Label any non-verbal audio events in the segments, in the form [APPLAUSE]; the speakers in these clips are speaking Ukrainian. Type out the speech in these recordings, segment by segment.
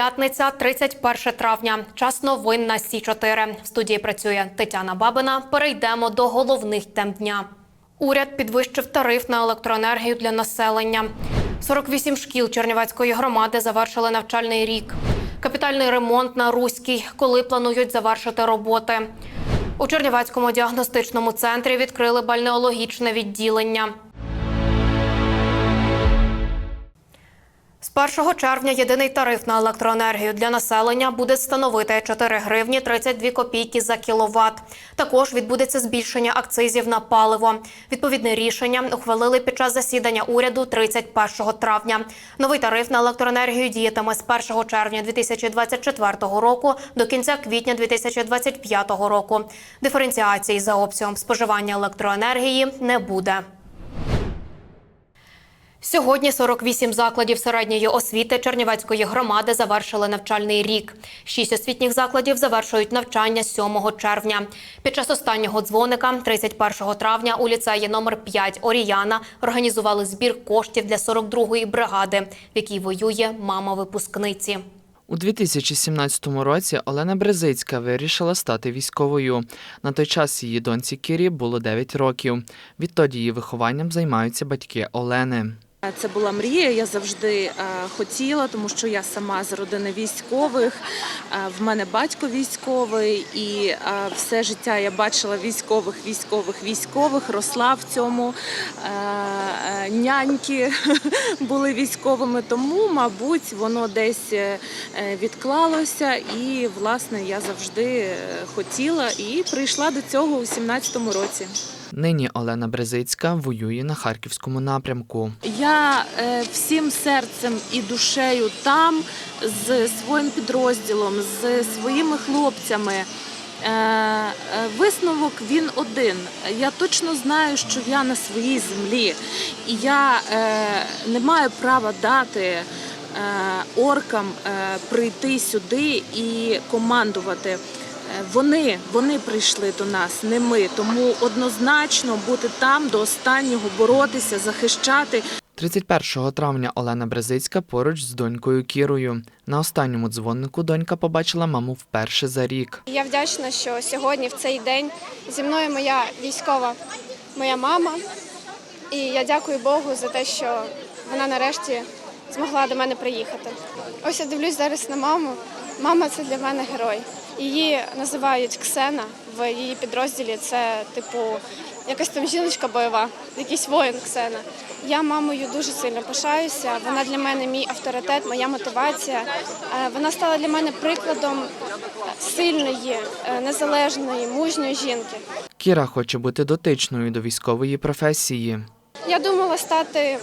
П'ятниця, 31 травня. Час новин на Сі 4 В студії працює Тетяна Бабина. Перейдемо до головних тем дня. Уряд підвищив тариф на електроенергію для населення. 48 шкіл Чернівецької громади завершили навчальний рік. Капітальний ремонт на Руській, коли планують завершити роботи. У Чернівецькому діагностичному центрі відкрили бальнеологічне відділення. 1 червня єдиний тариф на електроенергію для населення буде становити 4 гривні 32 копійки за кіловат. Також відбудеться збільшення акцизів на паливо. Відповідне рішення ухвалили під час засідання уряду 31 травня. Новий тариф на електроенергію діятиме з 1 червня 2024 року до кінця квітня 2025 року. Диференціації за обсягом споживання електроенергії не буде. Сьогодні 48 закладів середньої освіти Чернівецької громади завершили навчальний рік. Шість освітніх закладів завершують навчання 7 червня. Під час останнього дзвоника, 31 травня, у ліцеї номер 5 Оріяна організували збір коштів для 42-ї бригади, в якій воює мама випускниці. У 2017 році Олена Брезицька вирішила стати військовою. На той час її доньці Кірі було 9 років. Відтоді її вихованням займаються батьки Олени. Це була мрія. Я завжди е, хотіла, тому що я сама з родини військових. е, В мене батько військовий, і е, все життя я бачила військових, військових, військових. Росла в цьому. Е, е, Няньки [LAUGHS] були військовими, тому, мабуть, воно десь е, відклалося. І, власне, я завжди е, хотіла і прийшла до цього у 17-му році. Нині Олена Брезицька воює на харківському напрямку. Я е, всім серцем і душею там з своїм підрозділом, з своїми хлопцями. Е, е, Висновок він один. Я точно знаю, що я на своїй землі, і я не маю права дати оркам прийти сюди і командувати. Е, Вони, вони прийшли до нас, не ми. Тому однозначно бути там до останнього, боротися, захищати. 31 травня Олена Брезицька поруч з донькою Кірою. На останньому дзвоннику донька побачила маму вперше за рік. Я вдячна, що сьогодні, в цей день, зі мною моя військова, моя мама. І я дякую Богу за те, що вона нарешті змогла до мене приїхати. Ось я дивлюсь зараз на маму. Мама це для мене герой. Її називають Ксена в її підрозділі. Це типу якась там жіночка бойова, якийсь воїн Ксена. Я мамою дуже сильно пишаюся. Вона для мене мій авторитет, моя мотивація. Е, Вона стала для мене прикладом сильної, е, незалежної, мужньої жінки. Кіра хоче бути дотичною до військової професії. Я думала стати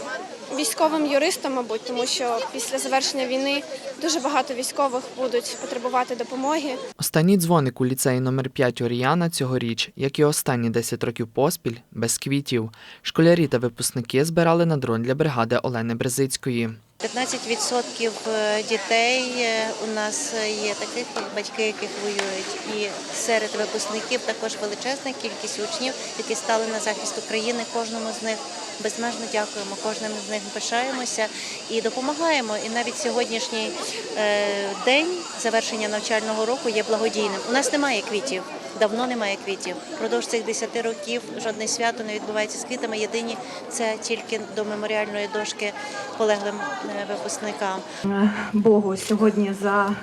військовим юристом, мабуть, тому що після завершення війни дуже багато військових будуть потребувати допомоги. Останній дзвоник у ліцеї номер 5 Оріяна цьогоріч, як і останні 10 років поспіль, без квітів. Школярі та випускники збирали на дрон для бригади Олени Брезицької. 15% е, дітей е, у нас є таких батьки, яких воюють, і серед випускників також величезна кількість учнів, які стали на захист України. Кожному з них безмежно дякуємо, кожним з них пишаємося і допомагаємо. І навіть сьогоднішній е, день завершення навчального року є благодійним. У нас немає квітів. Давно немає квітів. Продовж цих 10 років жодне свято не відбувається з квітами. Єдині це тільки до меморіальної дошки полеглим е, випускникам. Богу сьогодні за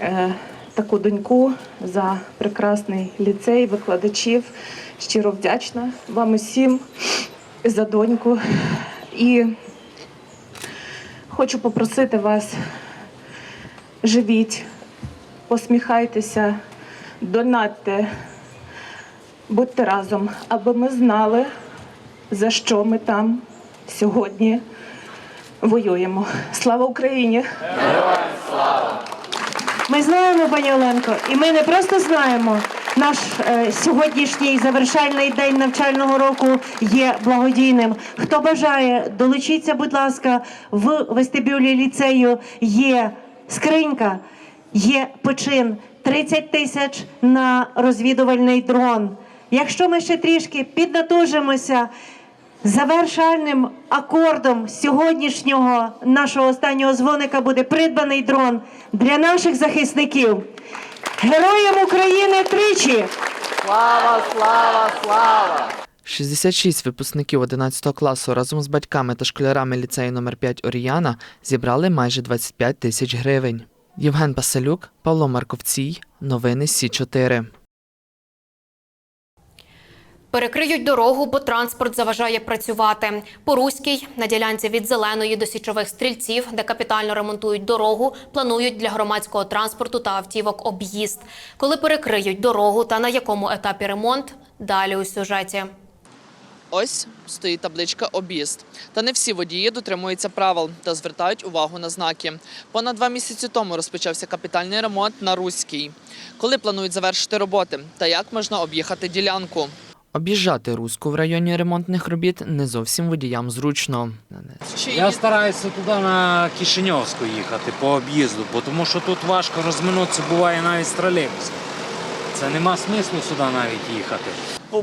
е, таку доньку, за прекрасний ліцей, викладачів. Щиро вдячна вам усім за доньку. І хочу попросити вас, живіть, посміхайтеся, донатьте, будьте разом, аби ми знали, за що ми там сьогодні воюємо. Слава Україні! Ми знаємо, пані Оленко, і ми не просто знаємо. Наш е, сьогоднішній завершальний день навчального року є благодійним. Хто бажає, долучіться, будь ласка, в вестибюлі ліцею є скринька, є почин 30 тисяч на розвідувальний дрон. Якщо ми ще трішки піднатужимося, Завершальним акордом сьогоднішнього нашого останнього дзвоника буде придбаний дрон для наших захисників. Героям України тричі! Слава, слава, слава! 66 випускників 11 класу разом з батьками та школярами ліцею номер 5 Оріяна зібрали майже 25 тисяч гривень. Євген Паселюк, Павло Марковцій. Новини Сі 4 Перекриють дорогу, бо транспорт заважає працювати. По Руській на ділянці від зеленої до січових стрільців, де капітально ремонтують дорогу, планують для громадського транспорту та автівок об'їзд. Коли перекриють дорогу та на якому етапі ремонт, далі у сюжеті. Ось стоїть табличка об'їзд. Та не всі водії дотримуються правил та звертають увагу на знаки. Понад два місяці тому розпочався капітальний ремонт на Руській. Коли планують завершити роботи та як можна об'їхати ділянку? Об'їжджати Руську в районі ремонтних робіт не зовсім водіям зручно. Я стараюся туди на Кишиньовську їхати по об'їзду, бо тому що тут важко розминутися, буває навіть з тролейбусом. Це нема смислу сюди навіть їхати.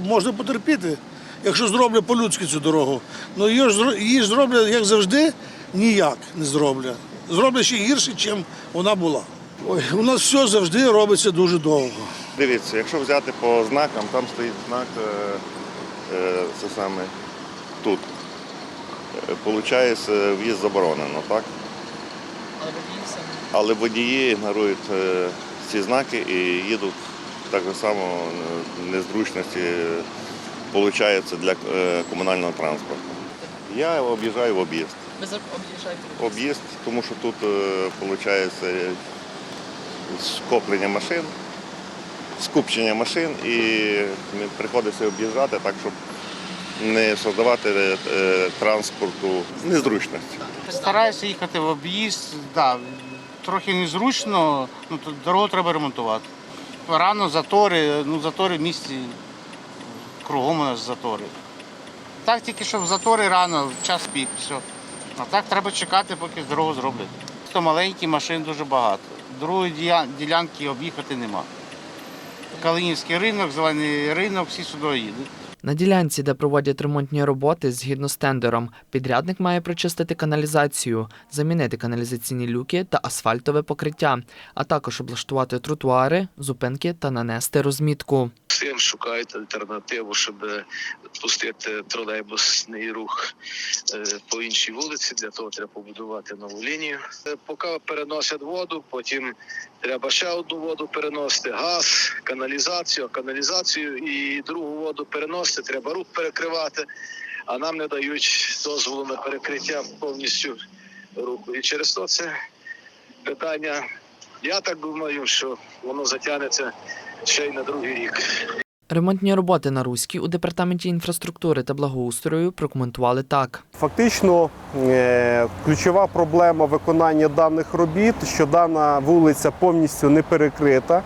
Можна потерпіти, якщо зроблять по-людськи цю дорогу. Ну її ж, зро- її ж зроблять, як завжди, ніяк не зроблять. Зроблять ще гірше, ніж вона була. Ой, у нас все завжди робиться дуже довго. Дивіться, якщо взяти по знакам, там стоїть знак, е, е, це саме тут. Е, Получається, в'їзд заборонено, так? Але водії ігнорують е, ці знаки і їдуть так само незручності виходить для е, комунального транспорту. Я об'їжджаю в об'їзд. Ви об'їжджаєте Об'їзд, тому що тут виходить скоплення машин, скупчення машин і приходиться об'їжджати так, щоб не создавати е, транспорту незручності. Стараюся їхати в об'їзд, да, трохи незручно, ну, дорогу треба ремонтувати. Рано затори, ну затори в місті кругом у нас затори. Так тільки що в затори рано, час пік, все. А так треба чекати, поки дорогу зроблять. То маленькі машин дуже багато. Другої ділянки об'їхати нема. Калинівський ринок, зелений ринок, всі сюди їдуть. На ділянці, де проводять ремонтні роботи, згідно з тендером, підрядник має прочистити каналізацію, замінити каналізаційні люки та асфальтове покриття, а також облаштувати тротуари, зупинки та нанести розмітку. Всім шукають альтернативу, щоб пустити тролейбусний рух е, по іншій вулиці. Для того треба побудувати нову лінію. Е, Поки переносять воду, потім треба ще одну воду переносити, газ, каналізацію, каналізацію і другу воду переносити. Треба рух перекривати, а нам не дають дозволу на перекриття повністю руху. І через то це питання. Я так думаю, що воно затягнеться ще й на другий рік. Ремонтні роботи на Руській у департаменті інфраструктури та благоустрою прокоментували так. Фактично, е, ключова проблема виконання даних робіт, що дана вулиця повністю не перекрита,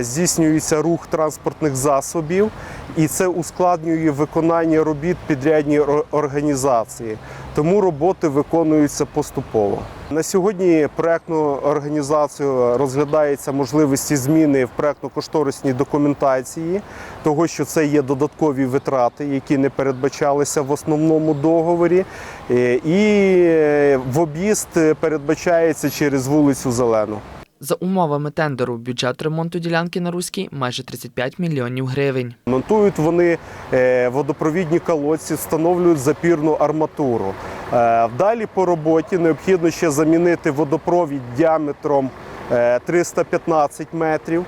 здійснюється рух транспортних засобів, і це ускладнює виконання робіт підрядній організації. Тому роботи виконуються поступово. На сьогодні проектну організацію розглядається можливості зміни в проектно-кошторисній документації, того що це є додаткові витрати, які не передбачалися в основному договорі. Е, І е, в об'їзд е, передбачається через вулицю Зелену. За умовами тендеру, бюджет ремонту ділянки на Руській майже 35 мільйонів гривень. Монтують вони е, водопровідні колодці, встановлюють запірну арматуру. Е, Далі по роботі необхідно ще замінити водопровід діаметром е, 315 метрів,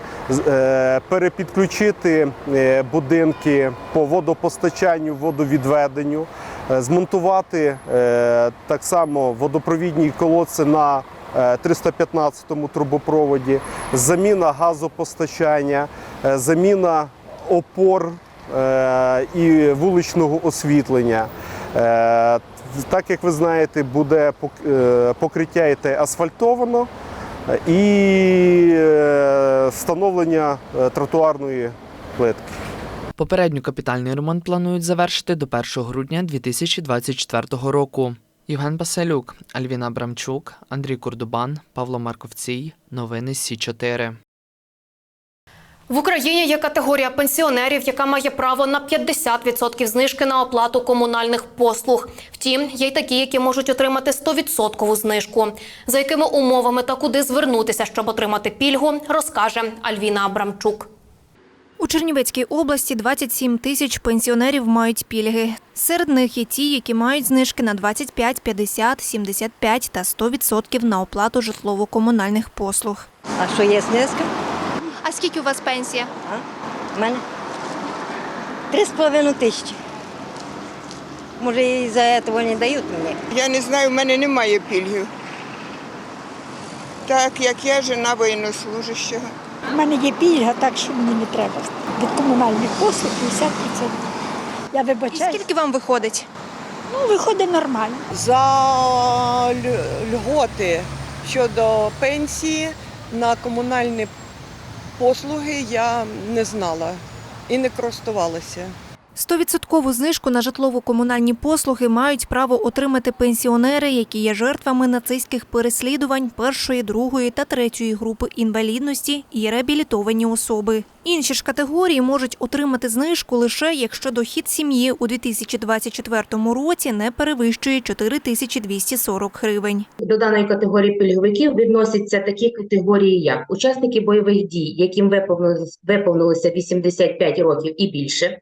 е, перепідключити е, будинки по водопостачанню, водовідведенню, змонтувати так само водопровідні колодці на е, 315 трубопроводі, заміна газопостачання, е, заміна опор е, і вуличного освітлення. Е, Так як ви знаєте, буде пок- е, покриття йти асфальтовано е, і е, встановлення е, тротуарної плитки. Попередньо капітальний ремонт планують завершити до 1 грудня 2024 року. Євген Басалюк, Альвіна Абрамчук, Андрій Курдубан, Павло Марковцій. Новини Сі 4 В Україні є категорія пенсіонерів, яка має право на 50% знижки на оплату комунальних послуг. Втім, є й такі, які можуть отримати 100% знижку. За якими умовами та куди звернутися, щоб отримати пільгу, розкаже Альвіна Абрамчук. У Чернівецькій області 27 тисяч пенсіонерів мають пільги. Серед них є ті, які мають знижки на 25, 50, 75 та 100% на оплату житлово-комунальних послуг. А що є знижка? А скільки у вас пенсія? У мене три з половиною тисячі. Може, і за цього не дають мені. Я не знаю, в мене немає пільгів. Так як я жена воєннослужащого. У мене є пільга, так що мені не треба. Від комунальних послуг 50%. Я вибачаю. Скільки вам виходить? Ну, виходить нормально. За льготи щодо пенсії на комунальні послуги я не знала і не користувалася. 100% знижку на житлово-комунальні послуги мають право отримати пенсіонери, які є жертвами нацистських переслідувань першої, другої та третьої групи інвалідності і реабілітовані особи. Інші ж категорії можуть отримати знижку лише якщо дохід сім'ї у 2024 році не перевищує 4240 гривень. До даної категорії пільговиків відносяться такі категорії, як учасники бойових дій, яким виповнилося 85 років і більше,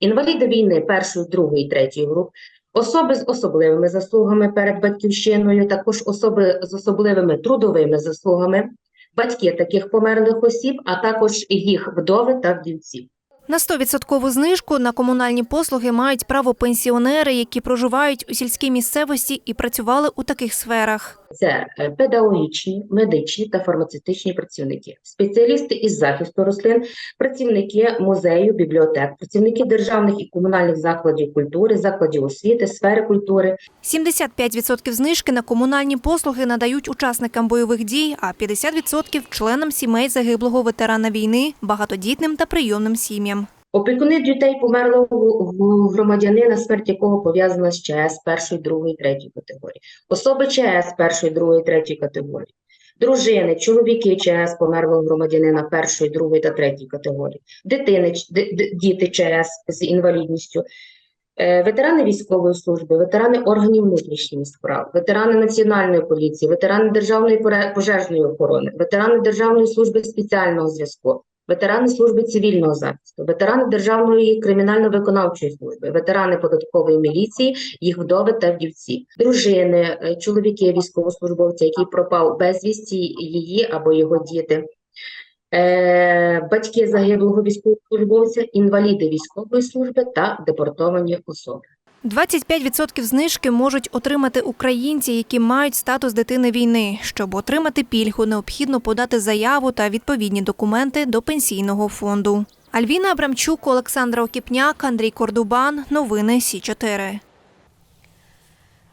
інваліди війни першої, другої, третьої груп, особи з особливими заслугами перед батьківщиною, також особи з особливими трудовими заслугами, батьки таких померлих осіб, а також їх вдови та вдівці. На 100% знижку на комунальні послуги мають право пенсіонери, які проживають у сільській місцевості і працювали у таких сферах. Це е, педагогічні, медичні та фармацевтичні працівники, спеціалісти із захисту рослин, працівники музею, бібліотек, працівники державних і комунальних закладів культури, закладів освіти, сфери культури, 75% знижки на комунальні послуги надають учасникам бойових дій, а 50% – членам сімей загиблого ветерана війни, багатодітним та прийомним сім'ям. Опікуни дітей померлого громадянина, смерть якого пов'язана з ЧС першої, другої, третьої категорії, особи ЧС першої, другої, третьої категорії, дружини, чоловіки ЧС померлого громадянина першої, другої та третьої категорії, дитини, діти ЧС з інвалідністю, е, ветерани військової служби, ветерани органів внутрішніх справ, ветерани Національної поліції, ветерани Державної пожежної охорони, ветерани Державної служби спеціального зв'язку, ветерани служби цивільного захисту, ветерани Державної кримінально-виконавчої служби, ветерани податкової міліції, їх вдови та вдівці, дружини, е, чоловіки військовослужбовця, який пропав безвісті, її або його діти. Е, батьки загиблого військовослужбовця, інваліди військової служби та депортовані особи. 25% знижки можуть отримати українці, які мають статус дитини війни. Щоб отримати пільгу, необхідно подати заяву та відповідні документи до пенсійного фонду. Альвіна Абрамчук, Олександра Окіпняк, Андрій Кордубан. Новини Сі 4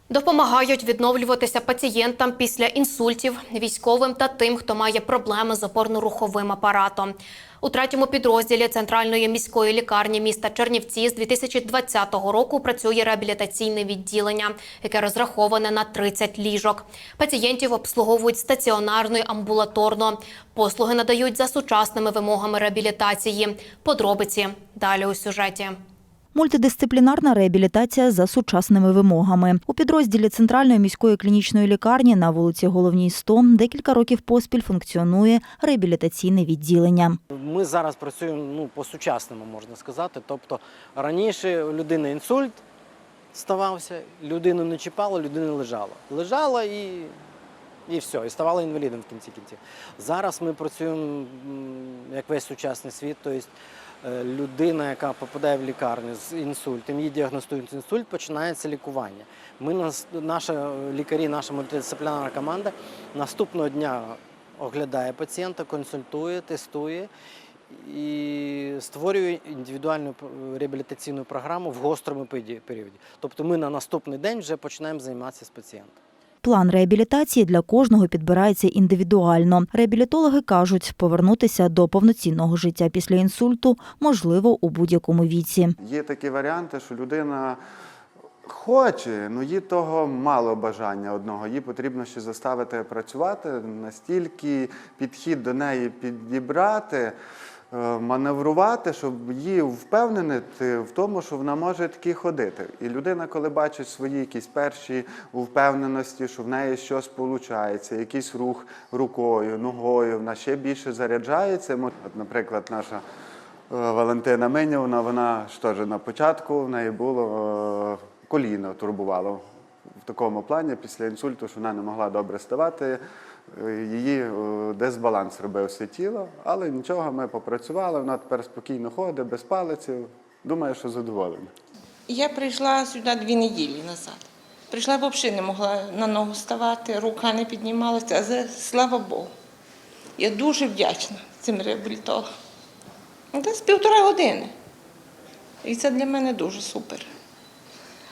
Допомагають відновлюватися пацієнтам після інсультів, військовим та тим, хто має проблеми з опорно-руховим апаратом. У третьому підрозділі Центральної міської лікарні міста Чернівці з 2020 року працює реабілітаційне відділення, яке розраховане на 30 ліжок. Пацієнтів обслуговують стаціонарно і амбулаторно. Послуги надають за сучасними вимогами реабілітації. Подробиці далі у сюжеті. Мультидисциплінарна реабілітація за сучасними вимогами. У підрозділі Центральної міської клінічної лікарні на вулиці Головній 100 декілька років поспіль функціонує реабілітаційне відділення. Ми зараз працюємо ну, по-сучасному, можна сказати. Тобто раніше у людини інсульт ставався, людину не чіпало, людина лежала. Лежала і, і все, і ставала інвалідом в кінці кінців. Зараз ми працюємо як весь сучасний світ. Тобто людина, яка попадає в лікарню з інсультом, їй діагностують інсульт, починається лікування. Ми нас, наші лікарі, наша мультидисциплінарна команда наступного дня оглядає пацієнта, консультує, тестує і створює індивідуальну реабілітаційну програму в гострому періоді. Тобто ми на наступний день вже починаємо займатися з пацієнтом. План реабілітації для кожного підбирається індивідуально. Реабілітологи кажуть, повернутися до повноцінного життя після інсульту можливо у будь-якому віці. Є такі варіанти, що людина хоче, але їй того мало бажання одного. Їй потрібно ще заставити працювати, настільки підхід до неї підібрати. Е, маневрувати, щоб її впевнити в тому, що вона може таки ходити. І людина, коли бачить свої якісь перші впевненості, що в неї щось виходить, якийсь рух рукою, ногою, вона ще більше заряджається. От, наприклад, наша е, Валентина Минівна, вона ж на початку в неї було е, коліно турбувало в такому плані після інсульту, що вона не могла добре ставати. Е, Її е, дисбаланс робився тіло, але нічого, ми попрацювали, вона тепер спокійно ходить, без палиців. Думаю, що задоволена. Я прийшла сюди дві неділі назад. Прийшла взагалі не могла на ногу ставати, рука не піднімалася, але слава Богу. Я дуже вдячна цим реабілітологам. Десь півтора години. І це для мене дуже супер.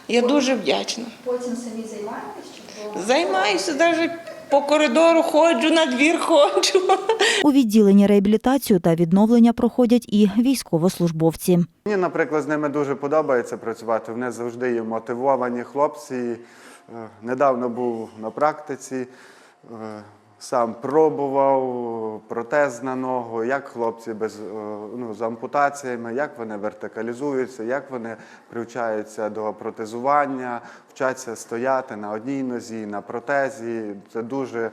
Я дуже вдячна. Потім самі займаєтесь? Займаюся навіть по коридору ходжу, на двір ходжу. У відділенні реабілітацію та відновлення проходять і військовослужбовці. Мені, наприклад, з ними дуже подобається працювати. Вони завжди є мотивовані хлопці. Е, Недавно був на практиці, е, сам пробував протез на ногу, як хлопці без, е, ну, з ампутаціями, як вони вертикалізуються, як вони привчаються до протезування, вчаться стояти на одній нозі, на протезі. Це дуже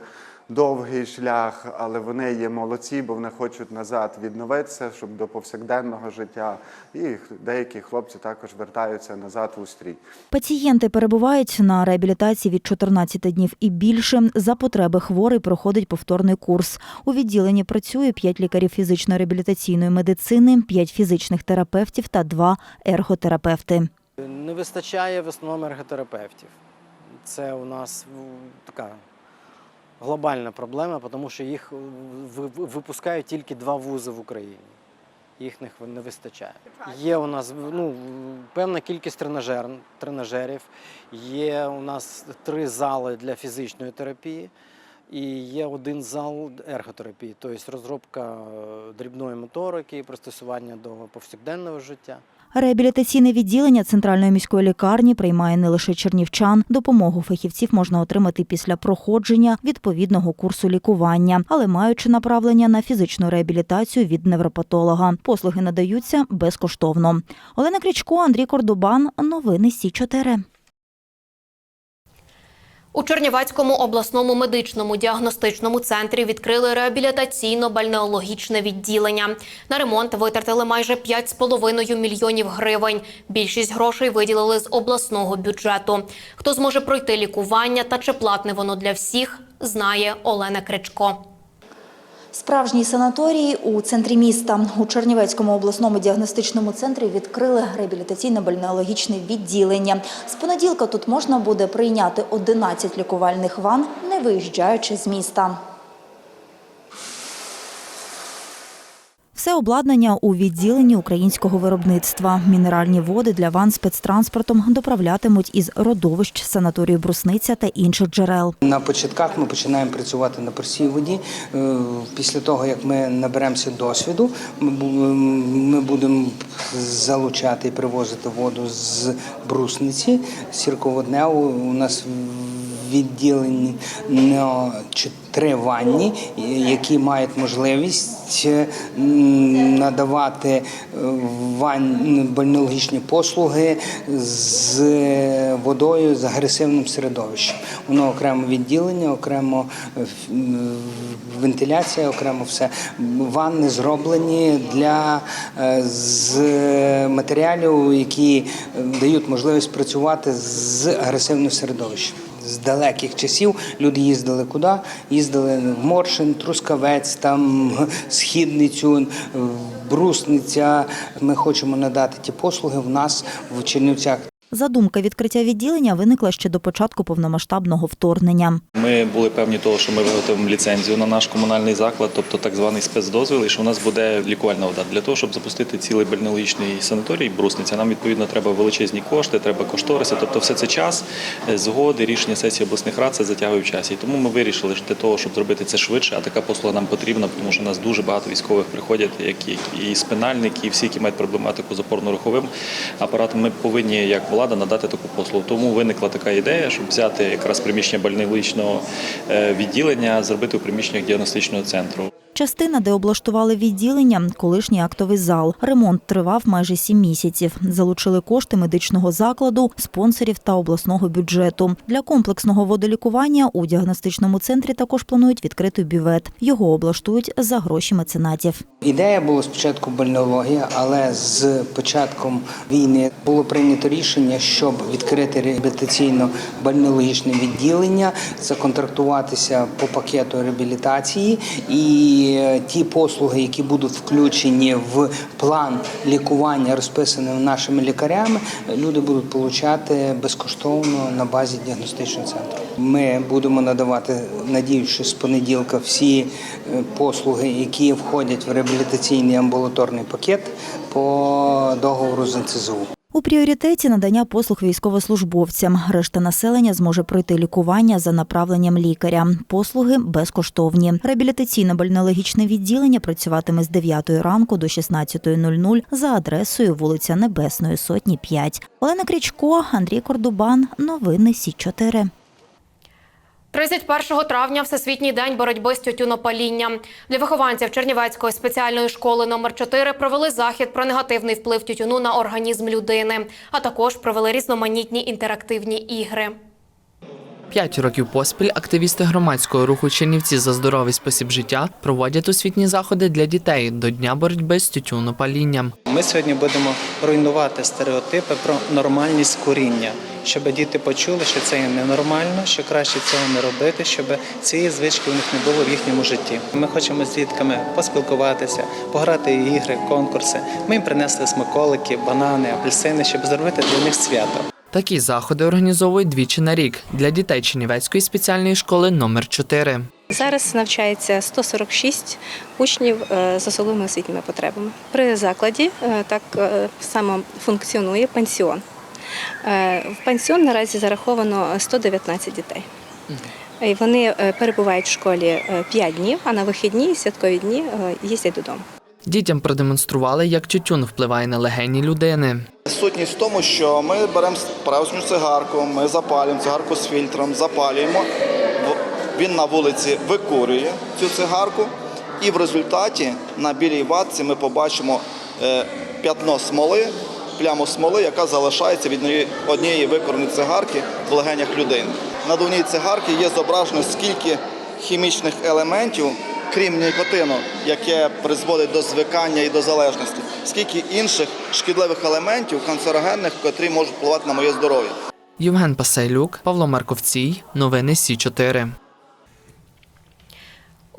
довгий шлях, але вони є молодці, бо вони хочуть назад відновитися, щоб до повсякденного життя. І деякі хлопці також вертаються назад у стрій. Пацієнти перебувають на реабілітації від 14 днів і більше. За потреби хворий проходить повторний курс. У відділенні працює 5 лікарів фізично-реабілітаційної медицини, 5 фізичних терапевтів та 2 ерготерапевти. Не вистачає в основному ерготерапевтів. Це у нас така глобальна проблема, тому що їх ви- випускають тільки два вузи в Україні. Їх не не вистачає. Є у нас ну, певна кількість тренажер, тренажерів, є у нас три зали для фізичної терапії. І є один зал ерготерапії, тобто розробка е, дрібної моторики, пристосування до повсякденного життя. Реабілітаційне відділення центральної міської лікарні приймає не лише чернівчан. Допомогу фахівців можна отримати після проходження відповідного курсу лікування, але маючи направлення на фізичну реабілітацію від невропатолога. Послуги надаються безкоштовно. Олена Крічко, Андрій Кордобан. Новини Сі 4 У Чернівецькому обласному медичному діагностичному центрі відкрили реабілітаційно-бальнеологічне відділення. На ремонт витратили майже 5,5 мільйонів гривень. Більшість грошей виділили з обласного бюджету. Хто зможе пройти лікування та чи платне воно для всіх, знає Олена Кричко. Справжній санаторій у центрі міста у Чернівецькому обласному діагностичному центрі відкрили реабілітаційно-бальнеологічне відділення. З понеділка тут можна буде прийняти 11 лікувальних ван, не виїжджаючи з міста. Все обладнання у відділенні українського виробництва. Мінеральні води для ван спецтранспортом доправлятимуть із родовищ санаторію Брусниця та інших джерел. На початках ми починаємо працювати на простій воді. Е, Після того, як ми наберемося досвіду, ми будемо залучати і привозити воду з брусниці сірководневу. У нас відділені три ванні, які мають можливість е, надавати е, бальнеологічні послуги з водою з агресивним середовищем. Воно окремо відділення, окремо е, вентиляція, окремо все. Ванни зроблені для е, з матеріалів, які е, дають можливість працювати з агресивним середовищем. З далеких часів люди їздили куди? Їздили в Моршин, Трускавець, там [LAUGHS] Східницю, Брусниця. Ми хочемо надати ті послуги в нас в Чернівцях. Задумка відкриття відділення виникла ще до початку повномасштабного вторгнення. Ми були певні того, що ми виготовимо ліцензію на наш комунальний заклад, тобто так званий спецдозвіл, і що у нас буде лікувальна вода. Для того, щоб запустити цілий бальнеологічний санаторій, брусниця, нам відповідно треба величезні кошти, треба кошториси. Тобто, все це час, е, згоди, рішення сесії обласних рад це затягує в часі. І тому ми вирішили, що для того, щоб зробити це швидше, а така послуга нам потрібна, тому що у нас дуже багато військових приходять, які і спинальники, і всі, які мають проблематику з опорно-руховим апаратом. Ми повинні як влада надати таку послугу. Тому виникла така ідея, щоб взяти якраз приміщення бальнеологічного е, відділення, зробити у приміщеннях діагностичного центру. Частина, де облаштували відділення, колишній актовий зал. Ремонт тривав майже сім місяців. Залучили кошти медичного закладу, спонсорів та обласного бюджету. Для комплексного водолікування у діагностичному центрі також планують відкрити бювет. Його облаштують за гроші меценатів. Ідея була спочатку бальнеологія, але з початком війни було прийнято рішення, щоб відкрити реабілітаційно-бальнеологічне відділення, законтрактуватися по пакету реабілітації і е, ті послуги, які будуть включені в план лікування, розписаний нашими лікарями, люди будуть отримати безкоштовно на базі діагностичного центру. Ми будемо надавати, надіючись, з понеділка всі е, послуги, які входять в реабілітаційний амбулаторний пакет по договору з НЦЗУ. У пріоритеті надання послуг військовослужбовцям. Решта населення зможе пройти лікування за направленням лікаря. Послуги безкоштовні. Реабілітаційно-бальнеологічне відділення працюватиме з 9 ранку до 16.00 за адресою вулиця Небесної Сотні 5. Олена Крічко, Андрій Кордубан. Новини Сі 4 31 травня Всесвітній день боротьби з тютюнопалінням. Для вихованців Чернівецької спеціальної школи номер 4 провели захід про негативний вплив тютюну на організм людини, а також провели різноманітні інтерактивні ігри. П'ять років поспіль активісти громадського руху Чернівці за здоровий спосіб життя проводять освітні заходи для дітей до дня боротьби з тютюнопалінням. Ми сьогодні будемо руйнувати стереотипи про нормальність куріння, щоб діти почули, що це є ненормально, що краще цього не робити, щоб цієї звички у них не було в їхньому житті. Ми хочемо з дітками поспілкуватися, пограти ігри, конкурси. Ми їм принесли смаколики, банани, апельсини, щоб зробити для них свято. Такі заходи організовують двічі на рік для дітей Чернівецької спеціальної школи номер 4 Зараз навчається 146 учнів е, з особливими освітніми потребами. При закладі е, так е, само функціонує пансіон. В пансіон наразі зараховано 119 дітей. Вони перебувають в школі 5 днів, а на вихідні і святкові дні їздять додому. Дітям продемонстрували, як тютюн впливає на легені людини. Сутність в тому, що ми беремо справжню цигарку, ми запалюємо цигарку з фільтром, запалюємо. Він на вулиці викурює цю цигарку, і в результаті на білій ватці ми побачимо е, п'ятно смоли, пляму смоли, яка залишається від однієї- викореної цигарки в легенях людини. На довній цигарки є зображено скільки хімічних елементів, крім нікотину, яке призводить до звикання і до залежності, скільки інших шкідливих елементів, канцерогенних, котрі можуть впливати на моє здоров'я. Євген Пасейлюк, Павло Марковцій, новини Сі 4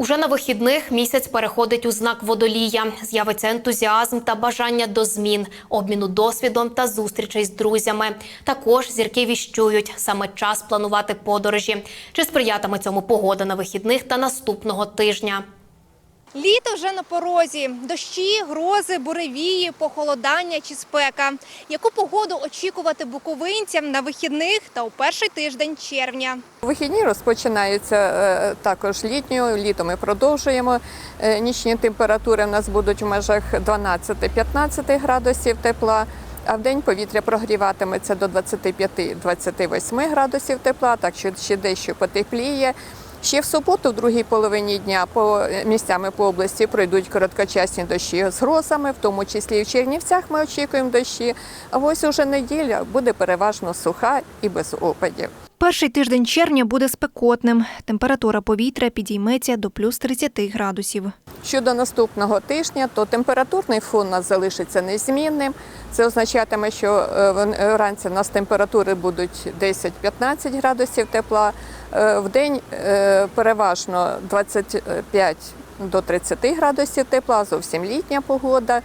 Уже на вихідних місяць переходить у знак водолія. З'явиться ентузіазм та бажання до змін, обміну досвідом та зустрічей з друзями. Також зірки віщують саме час планувати подорожі. Чи сприятиме цьому погода на вихідних та наступного тижня? Літо вже на порозі. Дощі, грози, буревії, похолодання чи спека. Яку погоду очікувати буковинцям на вихідних та у перший тиждень червня? Вихідні розпочинаються е, також літньою. Літо ми продовжуємо. Е, Нічні температури в нас будуть в межах 12-15 градусів тепла. А в день повітря прогріватиметься до 25-28 градусів тепла, так що ще дещо потепліє. Ще в суботу, в другій половині дня, по місцями по області пройдуть короткочасні дощі з грозами, в тому числі і в Чернівцях ми очікуємо дощі. А ось уже неділя буде переважно суха і без опадів. Перший тиждень червня буде спекотним. Температура повітря підійметься до плюс 30 градусів. Щодо наступного тижня, то температурний фон у нас залишиться незмінним. Це означатиме, що е, е, вранці у нас температури будуть 10-15 градусів тепла. Е, В день переважно 25 до 30 градусів тепла, зовсім літня погода.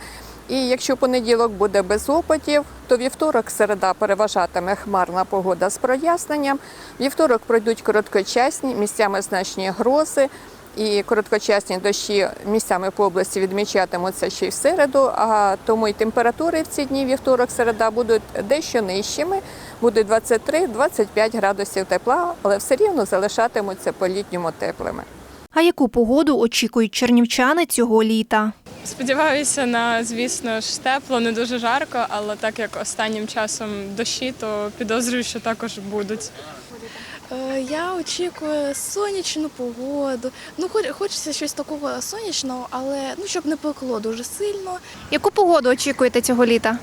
І якщо понеділок буде без опадів, то вівторок, середа переважатиме хмарна погода з проясненням. Вівторок пройдуть короткочасні, місцями значні грози. І короткочасні дощі місцями по області відмічатимуться ще й в середу, а тому й температури в ці дні вівторок, середа будуть дещо нижчими, буде 23-25 градусів тепла, але все рівно залишатимуться по-літньому теплими. А яку погоду очікують чернівчани цього літа? Сподіваюся на, звісно ж, тепло, не дуже жарко, але так як останнім часом дощі, то підозрюю, що також будуть. Е, Я очікую сонячну погоду. Ну, хочеться щось такого сонячного, але ну щоб не пекло дуже сильно. Яку погоду очікуєте цього літа?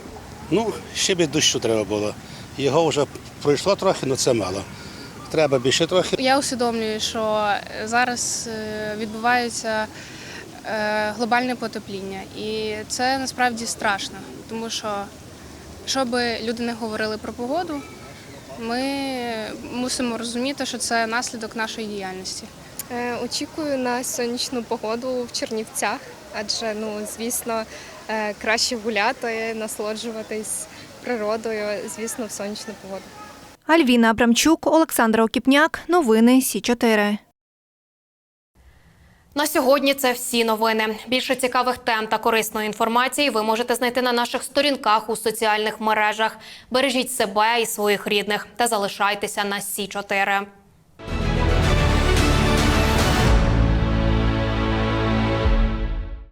Ну, ще б дощу треба було. Його вже пройшло трохи, але це мало. Треба більше трохи. Я усвідомлюю, що зараз е, відбувається е, глобальне потепління, і це насправді страшно, тому що що би люди не говорили про погоду, ми мусимо розуміти, що це наслідок нашої діяльності. Е, Очікую на сонячну погоду в Чернівцях, адже ну звісно е, краще гуляти, насолоджуватись природою, звісно, в сонячну погоду. Альвіна Абрамчук, Олександра Окіпняк. Новини Сі 4 На сьогодні це всі новини. Більше цікавих тем та корисної інформації ви можете знайти на наших сторінках у соціальних мережах. Бережіть себе і своїх рідних та залишайтеся на Сі 4